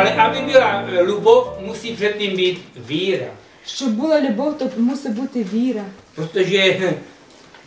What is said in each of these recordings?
Ale aby byla eh, любов, musí předtím být víra. Щоб була любов, то мусить бути віра. Protože hm,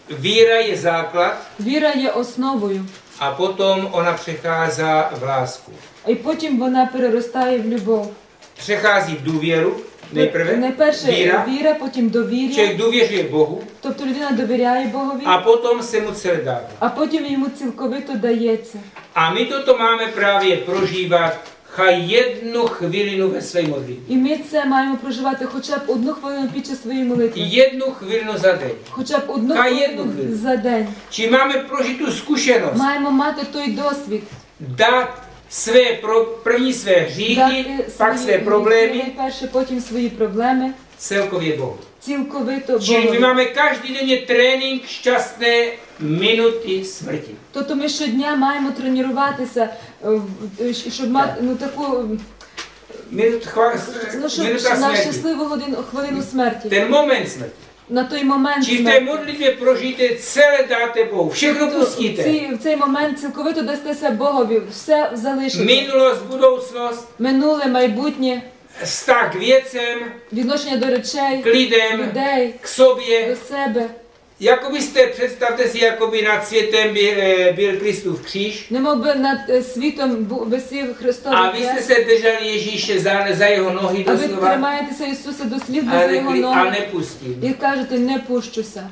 víra je základ Віра є основою, a potom ona přechází v lásku. і потім вона переростає в любов. Přechází v důvěru nejprve, Найперше víra, віра, потім довір'я. člověk důvěřuje Bohu Тобто людина довіряє Богові, a potom se mu celé dává. а потім йому цілковито дається. A my toto máme právě prožívat chaj одну хвилину ve своїй молитві. І ми це маємо проживати хоча б одну хвилину під час своєї молитви. Єдну хвилину за день. Хоча б одну Хай хвилину за день. Чи маємо прожиту скушеність? Маємо мати той досвід, dát první své hříchy, дати pak své свої problémy найперше, потім свої проблеми celkově Bohu. цілковито Čili my Богові. máme každý den trénink šťastné minuty smrti. Тобто ми щодня маємо тренуватися, щоб мати ну таку Minut, chva, ну, щоб minuta на щасливу годину хвилину смерті. Moment smrti. На той момент Чи в té молитві прожити це дати Богу, všechno Тобто в цей, в цей момент цілковито дастеся Богові, все залишити. Минулость, budoucnost, Минуле, майбутнє, Стак věcem, відношення до речей, К lidem, людей, К собі. до себе. Jako byste, představte si, jako by nad světem byl, eh, byl Kristův kříž би над е, світом бу- висів a vy jste se drželi Ježíše za, za jeho nohy а doslova тримаєтеся Ісуса до слів a, до його řekli, a ноги nepustím. і кажете, не пущуся.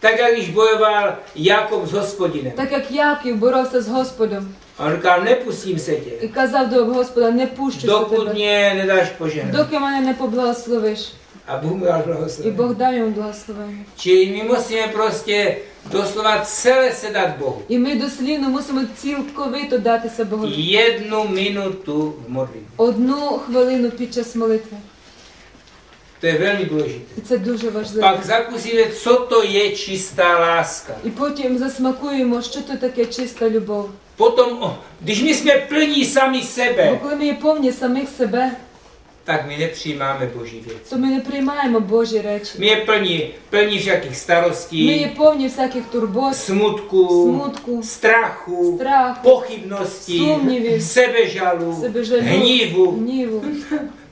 Tak jak když bojoval Jakob s hospodinem. Так як Яків боровся з Господом A on říkal, nepustím se і tě, казав до Господа, не пущуся dokud тебе, mě nedáš požehnat. доки мене не поблагословиш. A Bůh mu dal І. Бог дав йому благословення. Čili my musíme prostě doslova celé se dát Bohu. І ми дослівно мусимо цілковито датися Богові. Jednu minutu v modlitbě. Одну хвилину під час молитви. To je velmi důležité. І це дуже важливо. Pak zakusíme, co to je čistá láska. І потім засмакуємо, що то таке чиста любов. Potom, o, když my jsme plní sami Бо sebe, коли ми є повні самих себе, tak my nepřijímáme Boží věc. то ми не приймаємо Божі речі. My je plní, plní všakých Ми є starostí, повні всяких турбот, smutku, смутку, strachu, страху, pochybností, Sumnivy. sebežalu, себежалю, hnívu. гніву.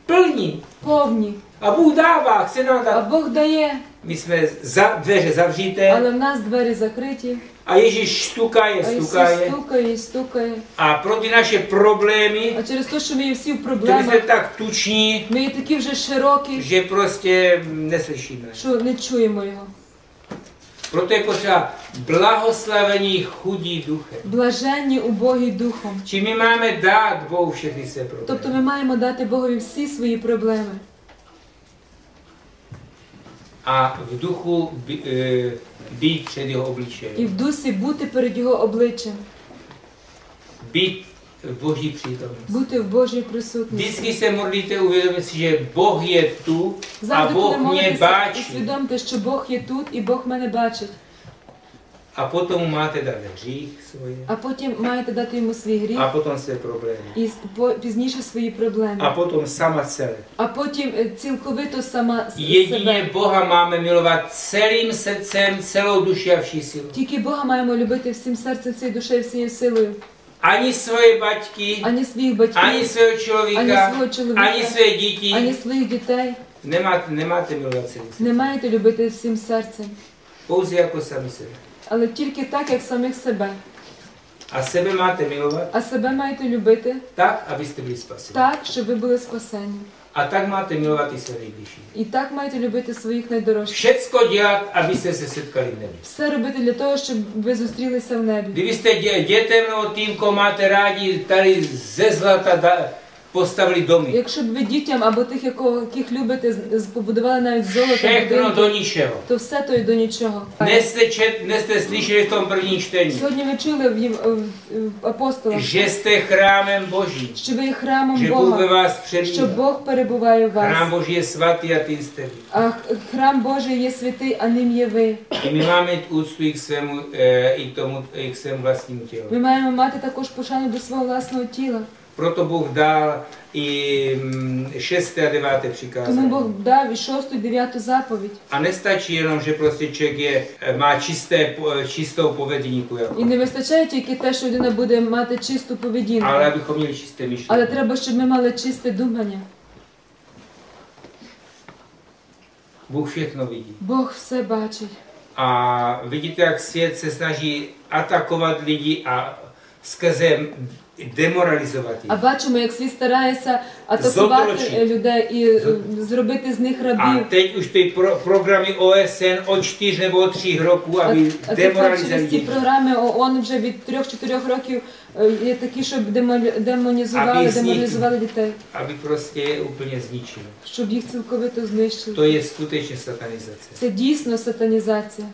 Plní. Повні. A Bůh dává, chce nám А dát. Бог дає, My jsme za, dveře zavřité але в нас двері закриті, a Ježíš stukaje, а Ісус stukaje. стукає і стукає. A pro ty naše problémy, А через те, що ми всі в проблемах, tak tuční, ми є такі вже широкі, že prostě neslyšíme. що не чуємо його. Je potřeba blahoslavení chudí duchem. Блаженні убогі духом. Či my máme dát Bohu všechny své problémy. Тобто ми маємо дати Богові всі свої проблеми. A в духу бій перед його обличчям. І в дусі бути перед його обличчям, Бій в Божій присутності. бути в Божій присутності. Vždycky се молите, увідомити, що Бог є тут, а mě молитеся, báčí. усвідомте, що Бог є тут і Бог мене бачить. A potom mu máte dát hřích. А потім маєте дати йому свій гріх A potom své problémy. і пізніше свої проблеми. A potom sama celé. А потім е, цілковито сама с- Jedině себе. Boha máme milovat celým srdcem, celou duši a vší silou. Тільки Бога маємо любити всім серцем, всією душею, всією силою. Ani svoje baťky, Ані своїх батьків, ані свого ani чоловіка, své děti. ані своїх дітей. Nemáte, nemáte milovat celým srdcem. Не маєте любити всім серцем, Pouze jako sami sebe. Але тільки так, як самих себе. A sebe máte milovat А себе маєте любити tak, abyste byli spaseni. так, щоб ви були. A tak máte milovat i své nejbližší. І так маєте любити своїх найдорожчих. Všecko dělat, abyste se setkali v nebi. Все робити для того, щоб ви зустрілися в небі. Kdybyste dě, dětem nebo tým, koho máte rádi, tady postavili domy. Якщо б ви дітям або тих, яких любите, побудували навіть золото, будинки, do ničeho. то все то й до нічого. Dnes jste, čet, dnes jste slyšeli v tom prvním Сьогодні ви чули в, в- в апостолах, že jste chrámem Boží, що ви є храмом ve Бога, vás що. Бог перебуває в вас. Boží je svatý a ty jste vy. А храм Божий є святий, а ним є ви. I my máme mít úctu i k svému, eh, i k tomu, i k svému. Ми маємо мати також пошану до свого власного тіла. Proto Bůh dal i mm, 6. a 9. Тому. Бог дав і шосту, і дев'яту заповідь. A nestačí jenom, že prostě člověk je, eh, má čisté, po- eh, čistou povedníku. І не вистачає тільки те, що людина буде мати чисту поведінку. ale abychom měli čisté myšlení. Але треба, щоб ми мали чисте думання. Bůh všechno vidí. Бог все бачить. A vidíte, jak svět se snaží atakovat lidi a skrze demoralizovat А бачимо, як світ старається атакувати Зоторочі. е, людей і е, зробити з них A рабів. teď už ty pro, programy OSN od 4 nebo od 3 roků, А, aby а тепер через ці програми ООН вже від 3-4 років е, є такі, щоб демолі- демонізували, Аби деморалізували дітей, Aby prostě je úplně zničili. щоб їх цілковито знищили. To je skutečně satanizace. Це дійсно сатанізація.